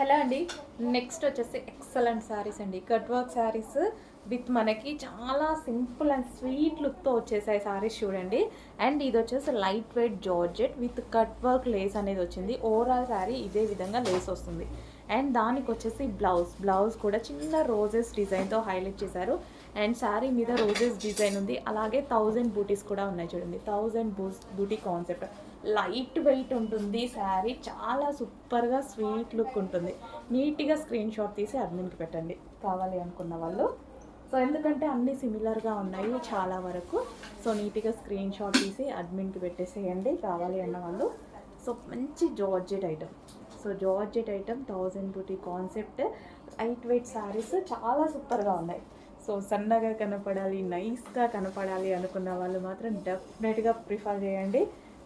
Hello అండి. Next వచ్చేసి excellent saris అండి. కట్ వర్క్ శారీస్ విత్ మనకి చాలా సింపుల్ అండ్ స్వీట్ లుక్తో వచ్చేసాయి శారీస్ చూడండి. అండ్ ఇది వచ్చేసి light weight georgette with cut work lace అనేది వచ్చింది. ఓవరాల్ శారీ ఇదే విధంగా లేస్ వస్తుంది. అండ్ దానికి వచ్చేసి బ్లౌజ్ బ్లౌజ్ కూడా చిన్న రోజెస్ డిజైన్తో హైలైట్ చేశారు. అండ్ శారీ మీద రోజెస్ డిజైన్ ఉంది. అలాగే థౌజండ్ బూటీస్ కూడా ఉన్నాయి చూడండి. థౌజండ్ బూస్ బూటీ కాన్సెప్ట్ లైట్ వెయిట్ ఉంటుంది. శారీ చాలా సూపర్గా స్వీట్ లుక్ ఉంటుంది. నీట్గా స్క్రీన్ షాట్ తీసి అడ్మిన్కి పెట్టండి. కావాలి అనుకున్న వాళ్ళు. సో ఎందుకంటే అన్నీ సిమిలర్గా ఉన్నాయి చాలా వరకు. సో నీట్గా స్క్రీన్ షాట్ తీసి అడ్మిన్కి పెట్టేసేయండి. కావాలి అన్న వాళ్ళు. సో మంచి georgette item so georgette item thousand buti concept light weight saris చాలా సూపర్గా ఉన్నాయి. సో సన్నగా కనపడాలి నైస్గా కనపడాలి అనుకున్న వాళ్ళు మాత్రం డెఫినెట్గా ప్రిఫర్ చేయండి.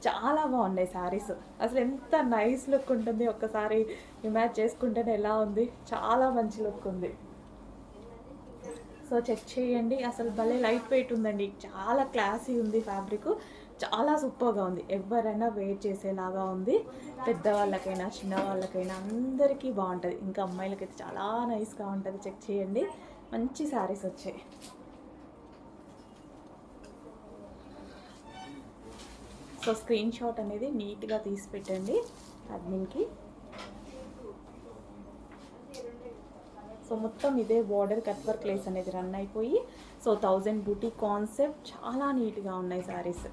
చాలా బాగున్నాయి శారీస్ అసలు ఎంత నైస్ లుక్ ఉంటుంది ఒక్కసారి ఇమాజ్ చేసుకుంటేనే ఎలా ఉంది? చాలా మంచి లుక్ ఉంది. సో చెక్ చేయండి. అసలు భలే లైట్ వెయిట్ ఉందండి. చాలా క్లాసీ ఉంది ఫ్యాబ్రిక్ చాలా సూపర్గా ఉంది. ఎవరైనా వెయిట్ చేసేలాగా ఉంది. పెద్దవాళ్ళకైనా చిన్నవాళ్ళకైనా అందరికీ బాగుంటుంది. ఇంకా అమ్మాయిలకైతే చాలా నైస్గా ఉంటుంది. చెక్ చేయండి. మంచి శారీస్ వచ్చాయి. సో స్క్రీన్ షాట్ అనేది నీట్గా తీసి పెట్టండి అడ్మిన్కి. సో మొత్తం ఇదే బార్డర్ కట్ వర్క్ లేస్ అనేది రన్ అయిపోయి సో థౌజండ్ బూటీ కాన్సెప్ట్ చాలా నీట్గా ఉన్నాయి శారీస్.